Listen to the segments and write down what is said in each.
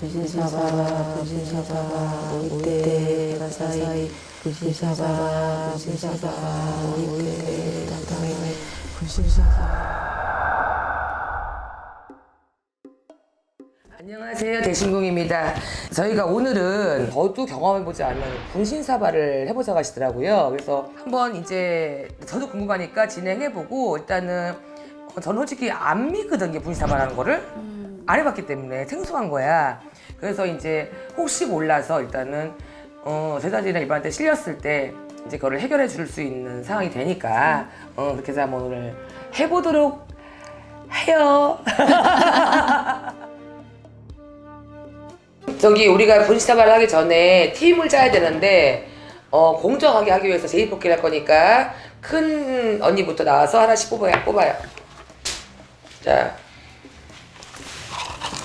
부신사바 부신사바 오이때 가사이 부신사바 부신사바 오이때 가사이 부신사바 안녕하세요 대신궁입니다. 저희가 오늘은 저도 경험해보지 않은 분신사발을 해보자고 하시더라고요. 그래서 한번 이제 저도 궁금하니까 진행해보고 일단은 저는 솔직히 안 믿거든요 분신사발하는 거를 안 해봤기 때문에 생소한 거야. 그래서 이제 혹시 몰라서 일단은 어, 제자들이나 일반한테 실렸을 때 이제 그거를 해결해 줄 수 있는 상황이 되니까 어, 그렇게 해서 한번 오늘 해보도록 해요. 저기 우리가 분시사발을 하기 전에 팀을 짜야 되는데 어, 공정하게 하기 위해서 제이뽑기를 할 거니까 큰 언니부터 나와서 하나씩 뽑아요. 뽑아요. 자,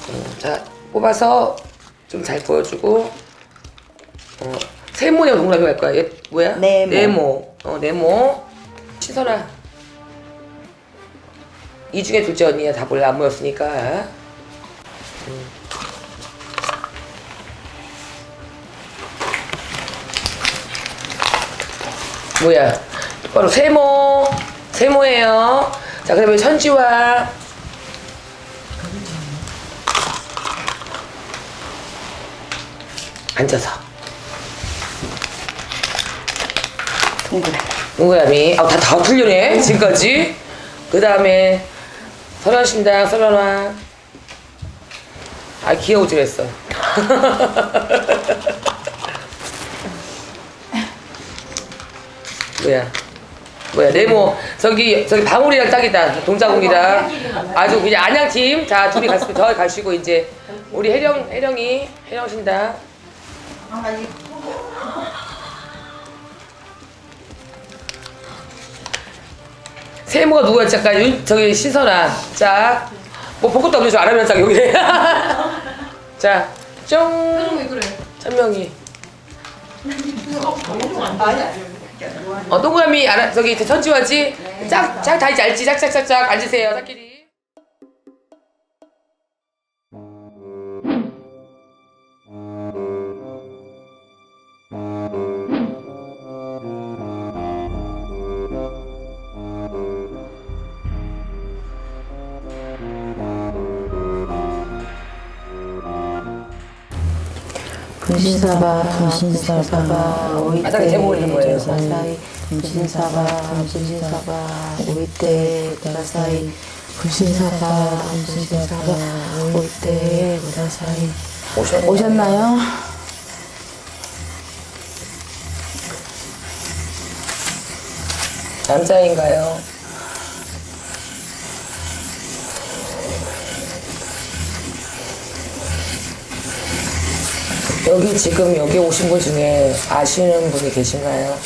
음, 자 뽑아서 좀 잘 보여주고 어, 세모냐 동그라미 할 거야. 얘 뭐야? 네모. 네모. 어 네모. 신선아. 이 중에 둘째 언니야 다 몰라 안 모였으니까. 뭐야? 바로 세모. 세모예요. 자, 그러면 천지와 앉아서. 동그라미 동그라미. 아, 다, 다 틀리네, 지금까지. 그 다음에 설현신당, 설현화. 아, 귀여우지 그랬어. 뭐야? 뭐야? 네모 저기 저기 방울이랑 딱이다. 동자공이랑 아주 그냥 안양팀. 자 둘이 가시고 저 가시고 이제 우리 혜령 혜령이 혜령 신 당. 세모가 누구였지? 잠깐 윤- 저기 신선아. 자, 뭐 벚꽃도 없는 줄 알아면 딱 여기네. 자, 쫑. 왜 그래? 천명이. 어 동그라미 알아 저기 천지화지 짝짝 다 알지 짝짝짝짝 앉으세요 짝끼리 분신사바 분신사바 오이때. 가사이 분신사바 분신사바 오이때 가사이 분신사바 분신사바 오이때 오셨나요? 오셨나요? 남자인가요? 여기 지금 여기 오신 분 중에 아시는 분이 계신가요?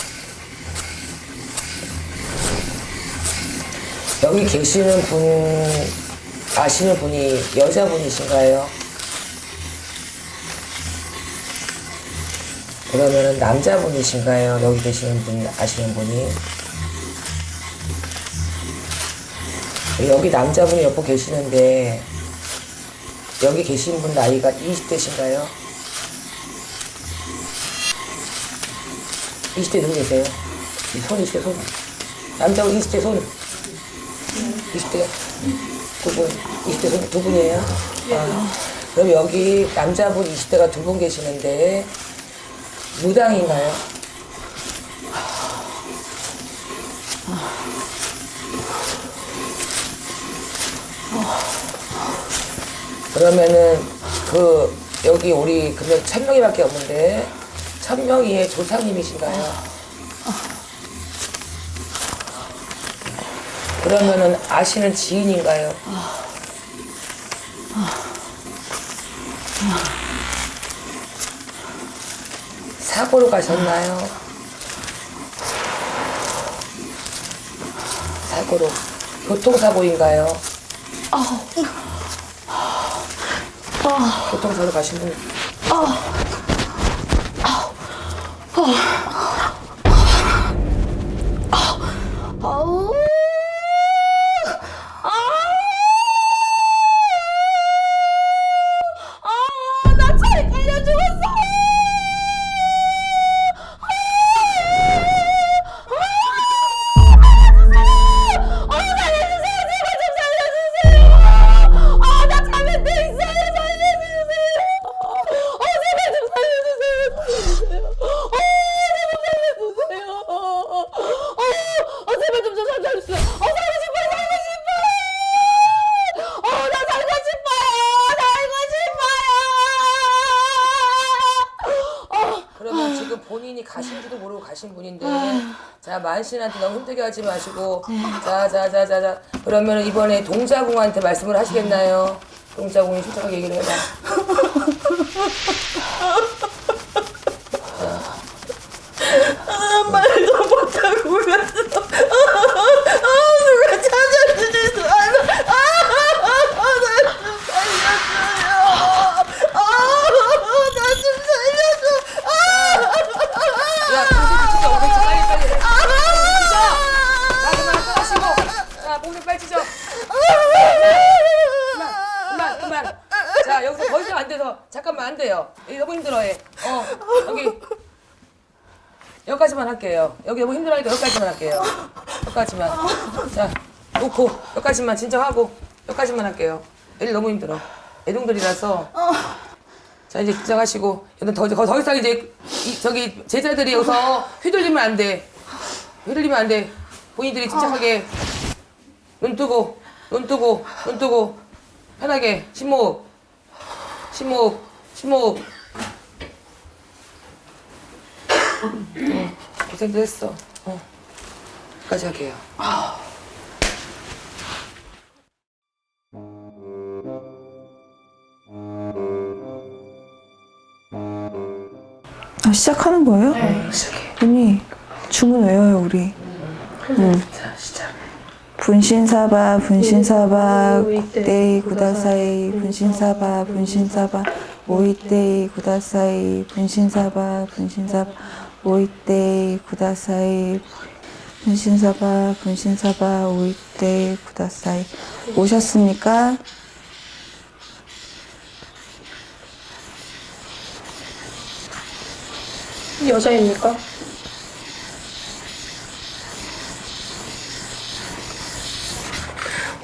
여기 계시는 분 아시는 분이 여자분이신가요? 그러면은 남자분이신가요? 여기 계시는 분 아시는 분이? 여기 남자분이 옆에 계시는데 여기 계신 분 나이가 20대신가요? 20대 누구 계세요? 이손 20대 손 남자분 20대 손 20대 두 분 20대 손 두 분이에요? 아, 그럼 여기 남자분 20대가 두 분 계시는데 무당인가요? 그러면은 그 여기 우리 그러면 천 명이밖에 없는데 천 명이의 조상님이신가요? 그러면은 아시는 지인인가요? 사고로 가셨나요? 사고로 교통사고인가요? 교통사고 가신 분 아우 만신한테 너무 힘들게 하지 마시고 자자자자자 그러면 이번에 동자궁한테 말씀을 하시겠나요? 동자궁이 솔직하게 얘기를 해봐 말도 못하고 울었어. 자, 여기서 더 이상 안 돼서. 잠깐만, 안 돼요. 너무 힘들어해. 어, 여기. 여기까지만 할게요. 여기 너무 힘들어하니까 여기까지만 할게요. 여기까지만. 자, 놓고. 여기까지만 진정하고. 여기까지만 할게요. 애들 너무 힘들어. 애동들이라서. 자, 이제 진정하시고. 얘는 더, 더, 더 이상 이제, 이, 저기, 제자들이 여기서 휘둘리면 안 돼. 휘둘리면 안 돼. 본인들이 침착하게 눈 뜨고 눈 뜨고 눈 뜨고. 편하게 심호흡. 심호흡 심호흡. 어, 고생도 했어. 어. 여기까지 할게요. 아, 시작하는 거예요? 시작해. 언니 주문 외워요 우리. 자 시작 분신사바 분신사바 데이 구다사이 분신사바 분신사바 오이데이 구다사이 분신사바 분신사바 오이데이 구다사이 분신사바 분신사바 오이데이 구다사이 오셨습니까? 여자입니까?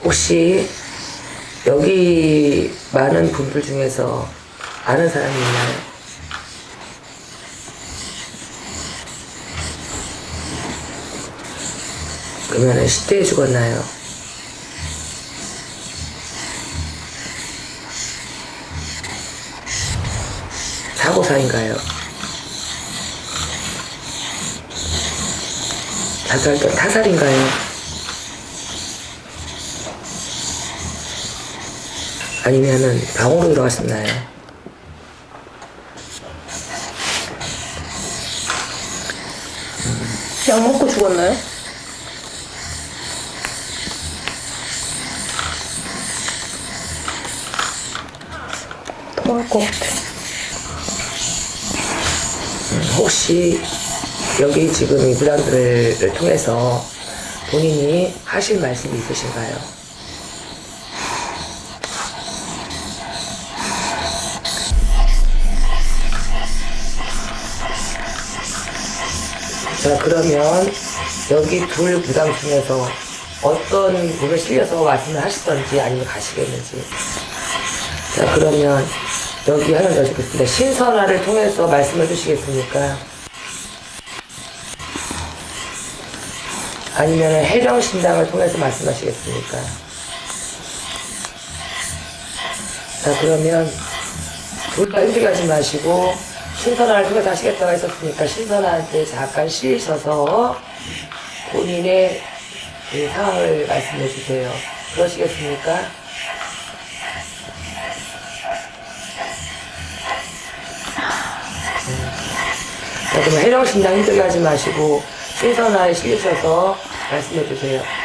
혹시 여기 많은 분들 중에서 아는 사람이 있나요? 그러면 10대에 죽었나요? 사고사인가요? 자살 또 타살인가요? 아니면은 방으로 들어가셨나요? 약 먹고 죽었나요? 토할 것 같아. 혹시 여기 지금 이 무당들을 통해서 본인이 하실 말씀이 있으신가요? 자 그러면 여기 둘 무당 중에서 어떤 분을 실려서 말씀을 하시던지 아니면 가시겠는지 자 그러면 여기 하나 여쭙겠습니다. 신선화를 통해서 말씀해 주시겠습니까? 아니면 해령신당을 통해서 말씀하시겠습니까? 자 그러면 둘다 힘들게 하지 마시고 신선화를 통해서 하시겠다고 했었으니까 신선화한테 잠깐 실리셔서 본인의 그 상황을 말씀해 주세요. 그러시겠습니까? 자, 그러면 해령 신당 힘들게 하지 마시고 신선화에 실리셔서 말씀해 주세요.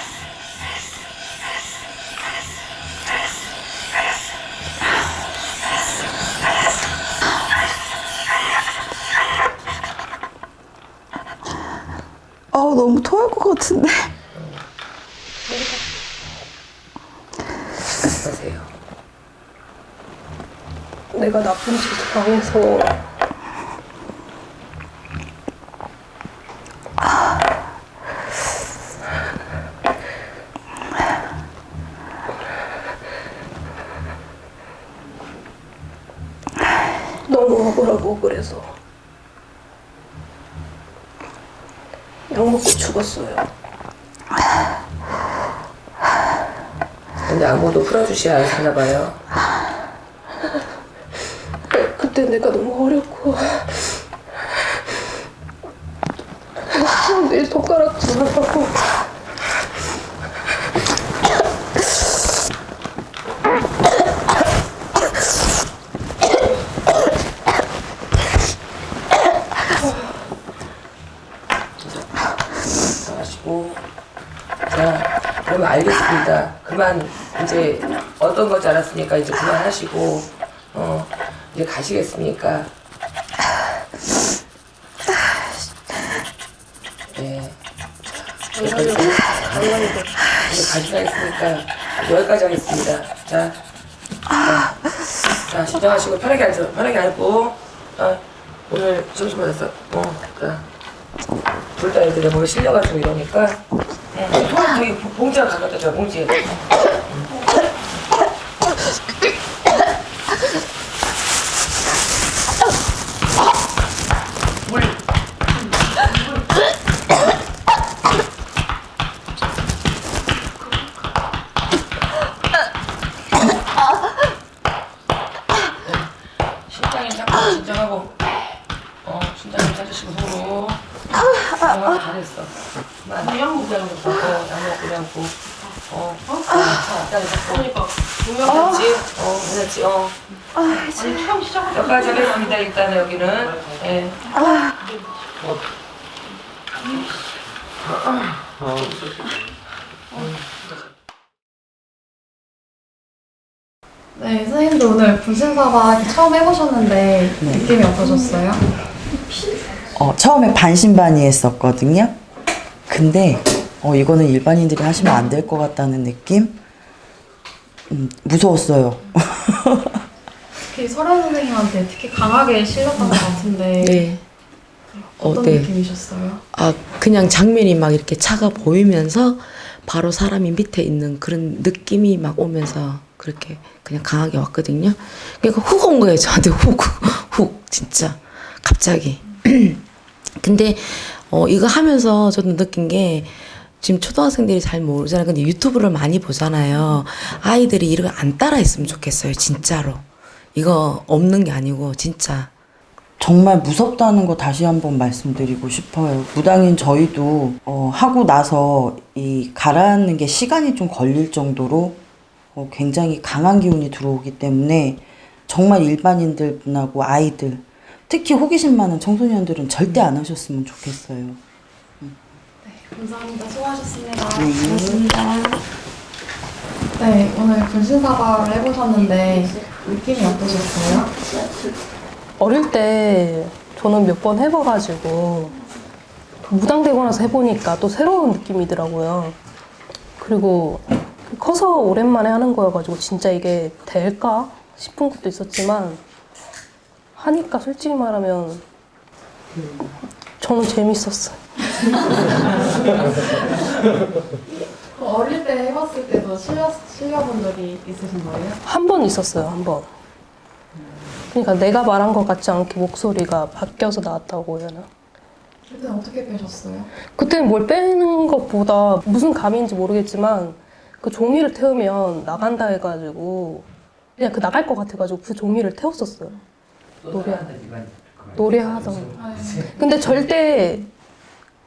토할 것 같은데. 내가 나쁜 짓을 당해서 너무 억울하고 그래서 약 먹고 죽었어요. 근데 아무도 풀어주지 않았나 봐요. 그때 내가 너무 어렸고 내 손가락도 하시고 자 그러면 알겠습니다. 그만 이제 어떤 건지 알았으니까 이제 그만하시고 어 이제 가시겠습니까? 네. 자, 여기까지 이제 가시라 했으니까 여기까지 하겠습니다. 자, 자, 자 진정하시고 편하게 앉아 편하게 앉고 어, 오늘 점심 받았어. 어, 자. 둘다 애들 몸에 실려가지고 이러니까 응. 토 저기 봉지가 갖다 줘 봉지 물 신장님 잠깐 진정하고 어 신장님 찾으시고 서로 어, 잘했어. 그냥 먹고 그냥 먹고. 어, 양 먹고 그냥 먹고. 어, 어, 자, 일단 잡고. 그러니까. 분명했지? 어, 괜찮지? 어. 시작. 여기까지 하겠습니다, 일단은 여기는. 예. 네, 선생님도 오늘 분신사바 처음 해보셨는데 느낌이 어떠셨어요? 어, 처음에 반신반의 했었거든요. 근데 어, 이거는 일반인들이 하시면 안 될 것 같다는 느낌? 음, 무서웠어요. 특히 설현 선생님한테 특히 강하게 실렸던 것 같은데 네. 어떤 어, 네. 느낌이셨어요? 아 그냥 장면이 막 이렇게 차가 보이면서 바로 사람이 밑에 있는 그런 느낌이 막 오면서 그렇게 그냥 강하게 왔거든요. 그러니까 훅 온 거예요 저한테 훅 훅 진짜 갑자기. 근데 어 이거 하면서 저도 느낀 게 지금 초등학생들이 잘 모르잖아요. 근데 유튜브를 많이 보잖아요. 아이들이 이런 거 안 따라 했으면 좋겠어요. 진짜로. 이거 없는 게 아니고 진짜. 정말 무섭다는 거 다시 한번 말씀드리고 싶어요. 무당인 저희도 어, 하고 나서 이 가라앉는 게 시간이 좀 걸릴 정도로 어, 굉장히 강한 기운이 들어오기 때문에 정말 일반인들 분하고 아이들 특히 호기심 많은 청소년들은 절대 안 하셨으면 좋겠어요. 감사합니다. 수고하셨습니다. 고맙습니다. 네, 오늘 분신사바를 해보셨는데 느낌이 어떠셨어요? 어릴 때 저는 몇 번 해봐가지고 무당되고 나서 해보니까 또 새로운 느낌이더라고요. 그리고 커서 오랜만에 하는 거여가지고 진짜 이게 될까 싶은 것도 있었지만 하니까 솔직히 말하면 저는 재밌었어요. 어릴 때 해봤을 때도 실려, 실려본 적이 있으신 거예요? 한 번 있었어요, 한 번. 그러니까 내가 말한 것 같지 않게 목소리가 바뀌어서 나왔다고 해야 하나? 그때는 어떻게 빼셨어요? 그때는 뭘 빼는 것보다 무슨 감인지 모르겠지만 그 종이를 태우면 나간다 해가지고 그냥 그 나갈 것 같아가지고 그 종이를 태웠었어요. 노래 노래하던. 근데 절대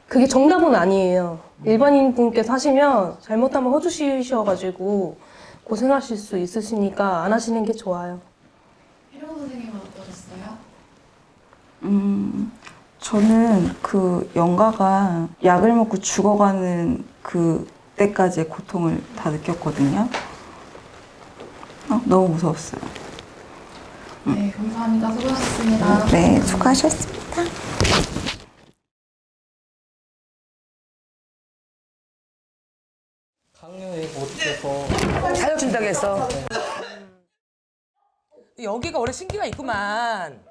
그게 정답은 아니에요. 일반인 분께서 하시면 잘못하면 허주시셔가지고 고생하실 수 있으시니까 안 하시는 게 좋아요. 혜령 선생님은 어떠셨어요? 음, 저는 그 영가가 약을 먹고 죽어가는 그 때까지의 고통을 다 느꼈거든요. 어, 너무 무서웠어요. 네, 감사합니다. 수고하셨습니다. 네, 수고하셨습니다. 살려준다고 했어. 여기가 원래 신기가 있구만.